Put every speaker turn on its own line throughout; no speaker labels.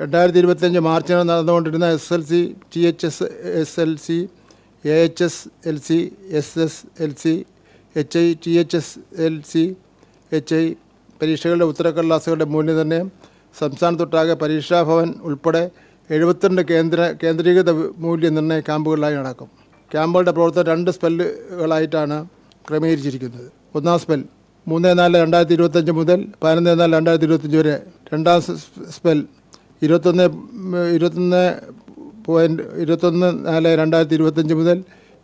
രണ്ടായിരത്തി ഇരുപത്തിയഞ്ച് മാർച്ചിന് നടന്നുകൊണ്ടിരുന്ന S L C T H S S L C A H S L C S S L C H I T H S L C H I പരീക്ഷകളുടെ ഉത്തരക്കടലാസുകളുടെ മൂല്യനിർണയം സംസ്ഥാനത്തൊട്ടാകെ പരീക്ഷാഭവൻ ഉൾപ്പെടെ എഴുപത്തിരണ്ട് കേന്ദ്ര കേന്ദ്രീകൃത മൂല്യനിർണയ ക്യാമ്പുകളിലായി നടക്കും ക്യാമ്പുകളുടെ പ്രവർത്തനം രണ്ട് സ്പെല്ലുകളായിട്ടാണ് ക്രമീകരിച്ചിരിക്കുന്നത്. ഒന്നാം സ്പെൽ മൂന്ന് നാല് രണ്ടായിരത്തി ഇരുപത്തഞ്ച് മുതൽ പതിനൊന്ന് നാല് രണ്ടായിരത്തി ഇരുപത്തഞ്ച് വരെ. രണ്ടാം സ്പെൽ ഇരുപത്തൊന്ന് ഇരുപത്തൊന്ന് പോയിന്റ് ഇരുപത്തൊന്ന് നാല് രണ്ടായിരത്തി ഇരുപത്തഞ്ച് മുതൽ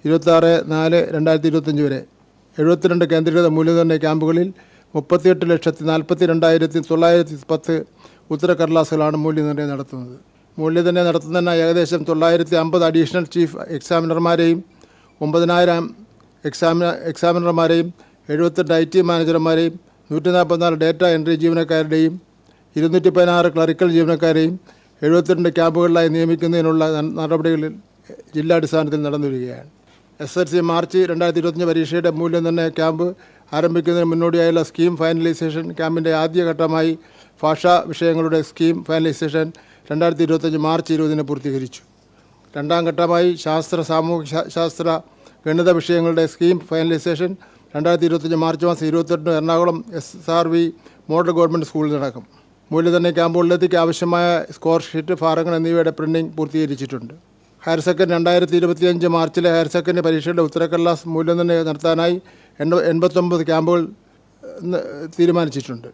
ഇരുപത്താറ് നാല് രണ്ടായിരത്തി ഇരുപത്തഞ്ച് വരെ. എഴുപത്തിരണ്ട് കേന്ദ്രീകൃത മൂല്യനിർണയ ക്യാമ്പുകളിൽ മുപ്പത്തിയെട്ട് ലക്ഷത്തി നാൽപ്പത്തി രണ്ടായിരത്തി തൊള്ളായിരത്തി പത്ത് ഉത്തരക്കടലാസുകളാണ് മൂല്യനിർണയം നടത്തുന്നത്. മൂല്യനിർണയം നടത്തുന്നതിന് ഏകദേശം തൊള്ളായിരത്തി അമ്പത് അഡീഷണൽ ചീഫ് എക്സാമിനർമാരെയും ഒമ്പതിനായിരം എക്സാമിന എക്സാമിനർമാരെയും എഴുപത്തെട്ട് ഐ ടി മാനേജർമാരെയും നൂറ്റി നാൽപ്പത്തിനാല് ഡേറ്റ എൻട്രി ജീവനക്കാരുടെയും ഇരുന്നൂറ്റി പതിനാറ് ക്ലറിക്കൽ ജീവനക്കാരെയും എഴുപത്തിരണ്ട് ക്യാമ്പുകളിലായി നിയമിക്കുന്നതിനുള്ള നടപടികളിൽ ജില്ലാടിസ്ഥാനത്തിൽ നടന്നു വരികയാണ് എസ് എൽ സി മാർച്ച് രണ്ടായിരത്തി ഇരുപത്തഞ്ച് പരീക്ഷയുടെ മൂല്യനിർണയ ക്യാമ്പ് ആരംഭിക്കുന്നതിന് മുന്നോടിയായുള്ള സ്കീം ഫൈനലൈസേഷൻ ക്യാമ്പിന്റെ ആദ്യഘട്ടമായി ഭാഷാ വിഷയങ്ങളുടെ സ്കീം ഫൈനലൈസേഷൻ രണ്ടായിരത്തി ഇരുപത്തഞ്ച് മാർച്ച് ഇരുപതിന് പൂർത്തീകരിച്ചു. രണ്ടാം ഘട്ടമായി ശാസ്ത്ര സാമൂഹ്യ ശാസ്ത്ര ഗണിത വിഷയങ്ങളുടെ സ്കീം ഫൈനലൈസേഷൻ രണ്ടായിരത്തി ഇരുപത്തഞ്ച് മാർച്ച് മാസം ഇരുപത്തെട്ടിന് Ernakulam S R V model government സ്കൂളിൽ നടക്കും മൂല്യനിർണയ ക്യാമ്പുകളിലേക്ക് ആവശ്യമായ സ്കോർ ഷീറ്റ് ഫാറങ്ങൾ എന്നിവയുടെ പ്രിന്റിംഗ് പൂർത്തീകരിച്ചിട്ടുണ്ട്. ഹയർ സെക്കൻഡ് രണ്ടായിരത്തി ഇരുപത്തിയഞ്ച് മാർച്ചിലെ ഹയർ സെക്കൻഡ് പരീക്ഷയുടെ ഉത്തരക്കടലാസ് മൂല്യനിർണയം നടത്താനായി എൺപ എൺപത്തൊമ്പത് ക്യാമ്പുകൾ തീരുമാനിച്ചിട്ടുണ്ട്.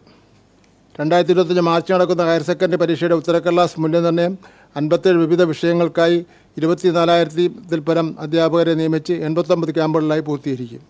രണ്ടായിരത്തി ഇരുപത്തഞ്ച് മാർച്ച് നടക്കുന്ന ഹയർ സെക്കൻഡറി പരീക്ഷയുടെ ഉത്തരക്കടലാസ് മൂല്യനിർണയം അൻപത്തേഴ് വിവിധ വിഷയങ്ങൾക്കായി ഇരുപത്തിനാലായിരത്തിൽ പരം അധ്യാപകരെ നിയമിച്ച് എൺപത്തൊമ്പത് ക്യാമ്പുകളിലായി പൂർത്തീകരിക്കും.